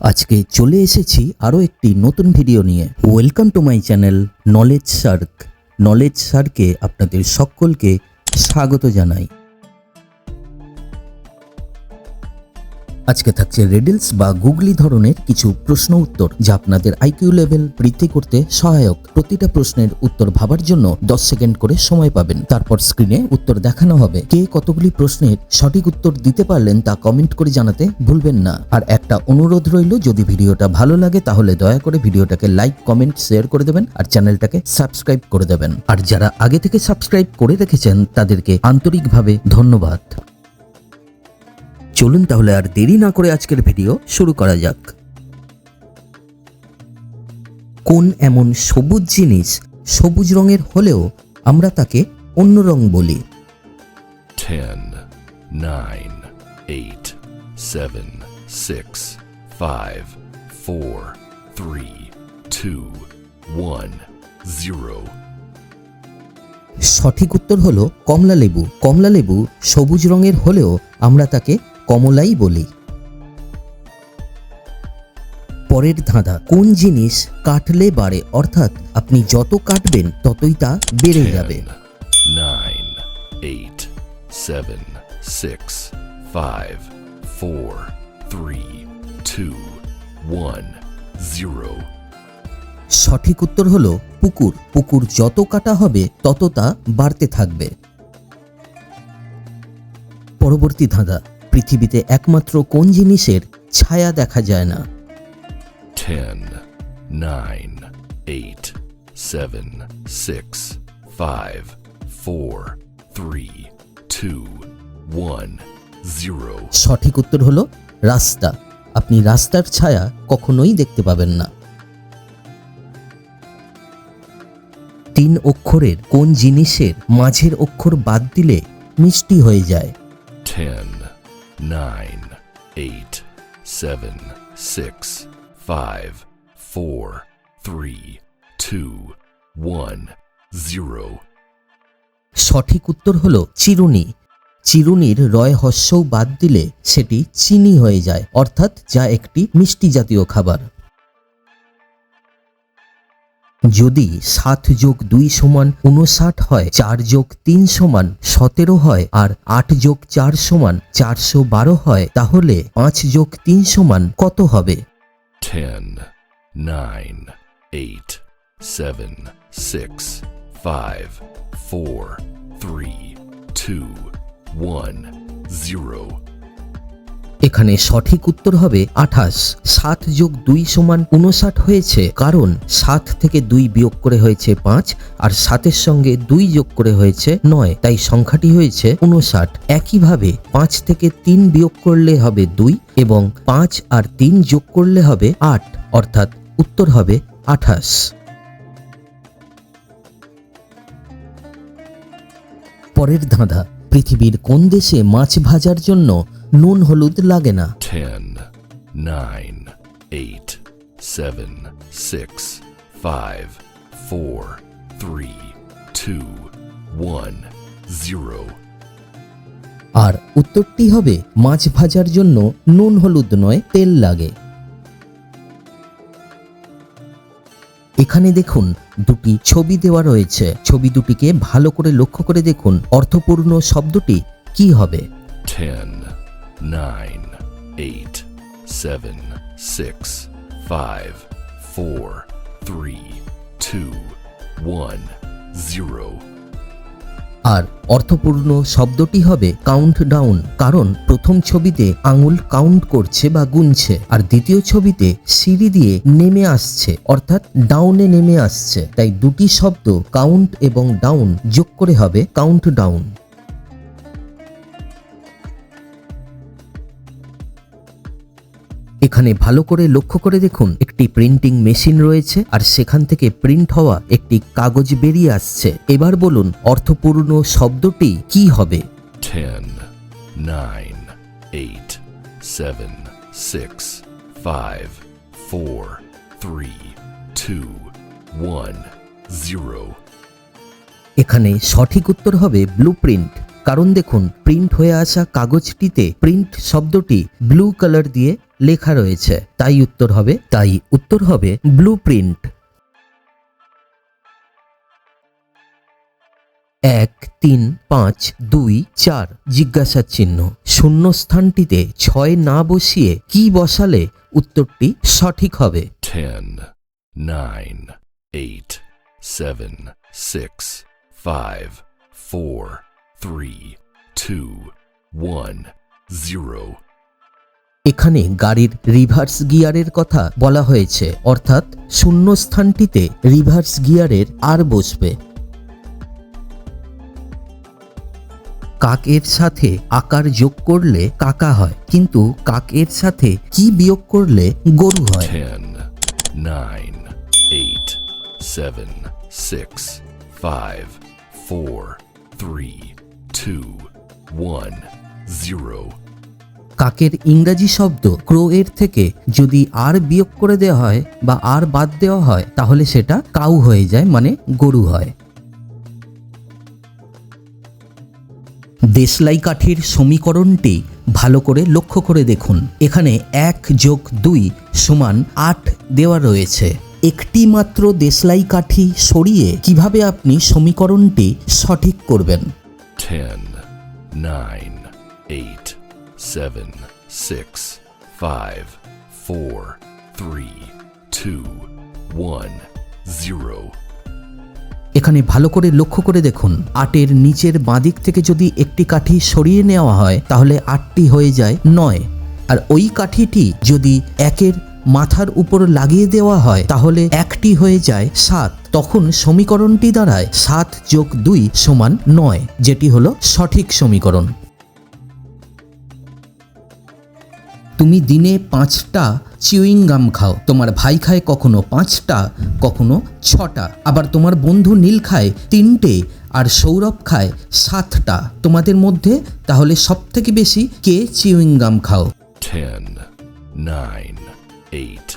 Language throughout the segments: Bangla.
আজকে চলে এসেছি আরও একটি নতুন ভিডিও নিয়ে। Welcome to my channel knowledge Sark knowledge সার্কে আপনাদের সকলকে স্বাগত জানাই। আজকে থাকছে রেডিলস বা গুগলি ধরনের কিছু প্রশ্ন উত্তর, যা আপনাদের আইকিউ লেভেল বৃদ্ধি করতে সহায়ক। প্রতিটা প্রশ্নের উত্তর ভাবার জন্য 10 সেকেন্ড করে সময় পাবেন। তারপর স্ক্রিনে উত্তর দেখানো হবে। কে কতগুলি প্রশ্নের সঠিক উত্তর দিতে পারলেন তা কমেন্ট করে জানাতে ভুলবেন না। আর একটা অনুরোধ রইল, যদি ভিডিওটা ভালো লাগে তাহলে দয়া করে ভিডিওটাকে লাইক কমেন্ট শেয়ার করে দেবেন আর চ্যানেলটাকে সাবস্ক্রাইব করে দেবেন। আর যারা আগে থেকে সাবস্ক্রাইব করে রেখেছেন তাদেরকে আন্তরিকভাবে ধন্যবাদ। চলুন তাহলে আর দেরি না করে আজকের ভিডিও শুরু করা যাক। কোন এমন সবুজ জিনিস সবুজ রঙের হলেও আমরা তাকে অন্য রং বলি? 10, 9, 8, 7, 6, 5, 4, 3, 2, 1, 0. সঠিক উত্তর হলো কমলা লেবু কমলা লেবু সবুজ রঙের হলেও আমরা তাকে কমলাই বলি। পরের ধাঁধা কোন জিনিস কাটলে বাড়ে? অর্থাৎ আপনি যত কাটবেন ততই তা বেড়ে যাবে। 9, 8, 7, 6, 5, 4, 3, 2, 1, 0. সঠিক উত্তর হল পুকুর। পুকুর যত কাটা হবে তত তা বাড়তে থাকবে। পরবর্তী ধাঁধা পৃথিবীতে একমাত্র কোন জিনিসের ছায়া দেখা যায় না? 10, 9, 8, 7, 6, 5, 4, 3, 2, 1, 0. সঠিক উত্তর হলো রাস্তা। আপনি রাস্তার ছায়া কখনোই দেখতে পাবেন না। তিন অক্ষরের কোন জিনিসের মাঝের অক্ষর বাদ দিলে মিষ্টি হয়ে যায়? 10, 9, 8, 7, 6, 5, 4, 3, 2, 1, 0. সঠিক উত্তর হল চিরুনি চিরুনির রয় হস্যও বাদ দিলে সেটি চিনি হয়ে যায় অর্থাৎ যা একটি মিষ্টি জাতীয় খাবার যদি সাত যোগ দুই সমান উনষাট হয় চার যোগ তিন সমান সতেরো হয় আর আট যোগ চার সমান চারশো বারো হয় তাহলে পাঁচ যোগ তিন সমান কত হবে 10, 9, 8, 7, 6, 5, 4, 3, 2, 1, 0. এখানে সঠিক উত্তর হবে আঠাশ। সাত যোগ দুই সমান উনষাট হয়েছে, কারণ সাত থেকে দুই বিয়োগ করে হয়েছে পাঁচ, আর সাতের সঙ্গে দুই যোগ করে হয়েছে নয়, তাই সংখ্যাটি হয়েছে উনষাট একইভাবে পাঁচ থেকে তিন বিয়োগ করলে হবে দুই, এবং পাঁচ আর তিন যোগ করলে হবে আট, অর্থাৎ উত্তর হবে আঠাশ। পরের ধাঁধা, পৃথিবীর কোন দেশে মাছ ভাজার জন্য নুন হলুদ লাগে না। 10, 9, 8, 7, 6, 5, 4, 3, 2, 1, 0. আর উত্তরটি হবে মাছ ভাজার জন্য নুন হলুদ নয় তেল লাগে। এখানে দেখুন দুটি ছবি দেওয়া রয়েছে। ছবি দুটিকে ভালো করে লক্ষ্য করে দেখুন অর্থপূর্ণ শব্দটি কি হবে? 10, 9, 8, 7, 6, 5, 4, 3, 2, 1, 0. আর অর্থপূর্ণ শব্দটি হবে কাউন্ট ডাউন কারণ প্রথম ছবিতে আঙুল কাউন্ট করছে বা গুনছে আর দ্বিতীয় ছবিতে সিঁড়ি দিয়ে নেমে আসছে অর্থাৎ ডাউনে নেমে আসছে তাই দুটি শব্দ কাউন্ট এবং ডাউন যোগ করে হবে কাউন্ট ডাউন এখানে ভালো করে লক্ষ্য করে দেখুন একটি প্রিন্টিং মেশিন রয়েছে আর সেখান থেকে প্রিন্ট হওয়া একটি কাগজ বেরিয়ে আসছে। এবার বলুন অর্থপূর্ণ শব্দটি কি হবে? 10, 9, 8, 7, 6, 5, 4, 3, 2, 1, 0. এখানে সঠিক উত্তর হবে ব্লু প্রিন্ট কারণ দেখুন প্রিন্ট হয়ে আসা কাগজটিতে প্রিন্ট শব্দটি ব্লু কালার দিয়ে লেখা রয়েছে। তাই উত্তর হবে তাই উত্তর হবে ব্লু প্রিন্ট এক তিন পাঁচ দুই চার জিজ্ঞাসার চিহ্ন। শূন্যস্থানটিতে ছয় না বসিয়ে কি বসালে উত্তরটি সঠিক হবে? 10, 9, 8, 7, 6, 5, 4, 3, 2, 1, 0. এখানে গাড়ির রিভার্স গিয়ারের কথা বলা হয়েছে অর্থাৎ শূন্যস্থানটিতে রিভার্স গিয়ারের আর বসবে কাকের সাথে আকার যোগ করলে কাকা হয় কিন্তু কাকের সাথে কি বিয়োগ করলে গরু হয় 10, 9, 8, 7, 6, 5, 4, 3, 2, 1, 0. কাকের ইংরাজি শব্দ ক্রো এর থেকে যদি আর বিয়োগ করে দেওয়া হয় বা আর বাদ দেওয়া হয় তাহলে সেটা কাউ হয়ে যায় মানে গরু হয়। দেশলাই কাঠির সমীকরণটি ভালো করে লক্ষ্য করে দেখুন। এখানে এক যোগ দুই সমান আট দেওয়া রয়েছে। একটি মাত্র দেশলাই কাঠি সরিয়ে কীভাবে আপনি সমীকরণটি সঠিক করবেন? 10, 9, 8, 7, 6, 5, 4, 3, 2, 1, 0. এখানে ভালো করে লক্ষ্য করে দেখুন আটের নিচের বাঁদিক থেকে যদি একটি কাঠি সরিয়ে নেওয়া হয় তাহলে আটটি হয়ে যায় নয়। আর ওই কাঠিটি যদি একের মাথার উপর লাগিয়ে দেওয়া হয় তাহলে একটি হয়ে যায় সাত। তখন সমীকরণটি দাঁড়ায় সাত যোগ দুই সমান নয় যেটি হলো সঠিক সমীকরণ। তুমি দিনে পাঁচটা চিউইং গাম খাও। তোমার ভাই খায় কখনো পাঁচটা কখনো ছটা। আবার তোমার বন্ধু নীল খায় তিনটে আর সৌরভ খায় সাতটা। তোমাদের মধ্যে তাহলে সব থেকে বেশি কে চিউইং গাম খাও? 10, 9, 8,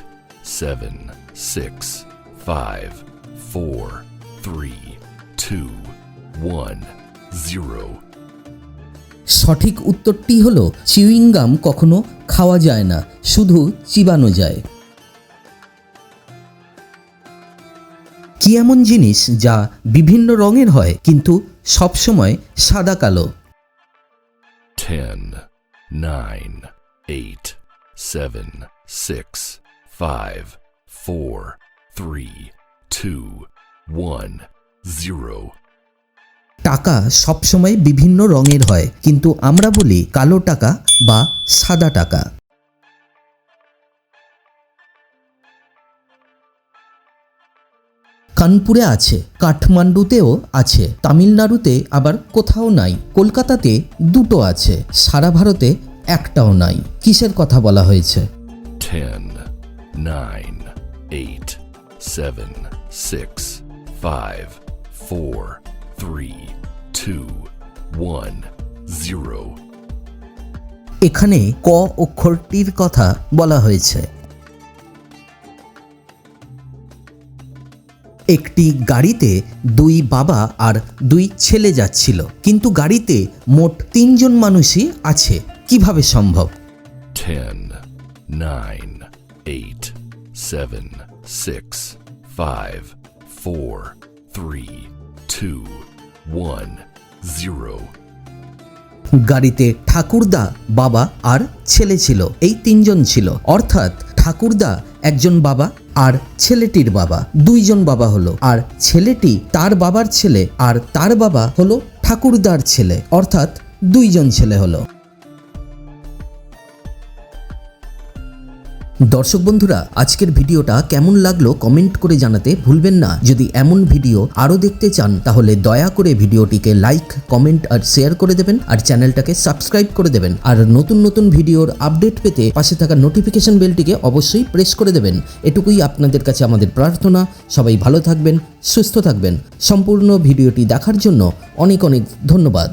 7, 6, 5, 4, 3, 2, 1, 0. সঠিক উত্তরটি হলো চিউইং গাম কখনো খাওয়া যায় না শুধু চিবানো যায় কি এমন জিনিস যা বিভিন্ন রঙের হয় কিন্তু সবসময় সাদা কালো 10, 9, 8, 7, 6, 5, 4, 3, 2, 1, 0. টাকা সবসময় বিভিন্ন রঙের হয় কিন্তু আমরা বলি কালো টাকা বা সাদা টাকা কানপুরে আছে কাঠমান্ডুতেও আছে তামিলনাড়ুতে আবার কোথাও নাই কলকাতাতে দুটো আছে সারা ভারতে একটাও নাই কিসের কথা বলা হয়েছে 10, 9, 8, 7, 6, 5, 4, 3, 2, 1, 0. এখানে ক অক্ষরটির কথা বলা হয়েছে। একটি গাড়িতে দুই বাবা আর দুই ছেলে যাচ্ছিল কিন্তু গাড়িতে মোট তিনজন মানুষই আছে। কীভাবে সম্ভব? 10, 9, 8, 7, 6, 5, 4, 3, 2, 1, 0. গাড়িতে ঠাকুরদা বাবা আর ছেলে ছিল, এই তিনজন ছিল। অর্থাৎ ঠাকুরদা একজন বাবা আর ছেলেটির বাবা, দুইজন বাবা হলো। আর ছেলেটি তার বাবার ছেলে আর তার বাবা হলো ঠাকুরদার ছেলে, অর্থাৎ দুইজন ছেলে হলো। দর্শক বন্ধুরা, আজকের ভিডিওটা কেমন লাগল কমেন্ট করে জানাতে ভুলবেন না। যদি এমন ভিডিও আরও দেখতে চান, তাহলে দয়া করে ভিডিওটিকে লাইক, কমেন্ট আর শেয়ার করে দেবেন আর চ্যানেলটাকে সাবস্ক্রাইব করে দেবেন। আর নতুন নতুন ভিডিওর আপডেট পেতে পাশে থাকা নোটিফিকেশন বেলটিকে অবশ্যই প্রেস করে দেবেন। এটুকুই আপনাদের কাছে আমাদের প্রার্থনা। সবাই ভালো থাকবেন, সুস্থ থাকবেন। সম্পূর্ণ ভিডিওটি দেখার জন্য অনেক অনেক ধন্যবাদ।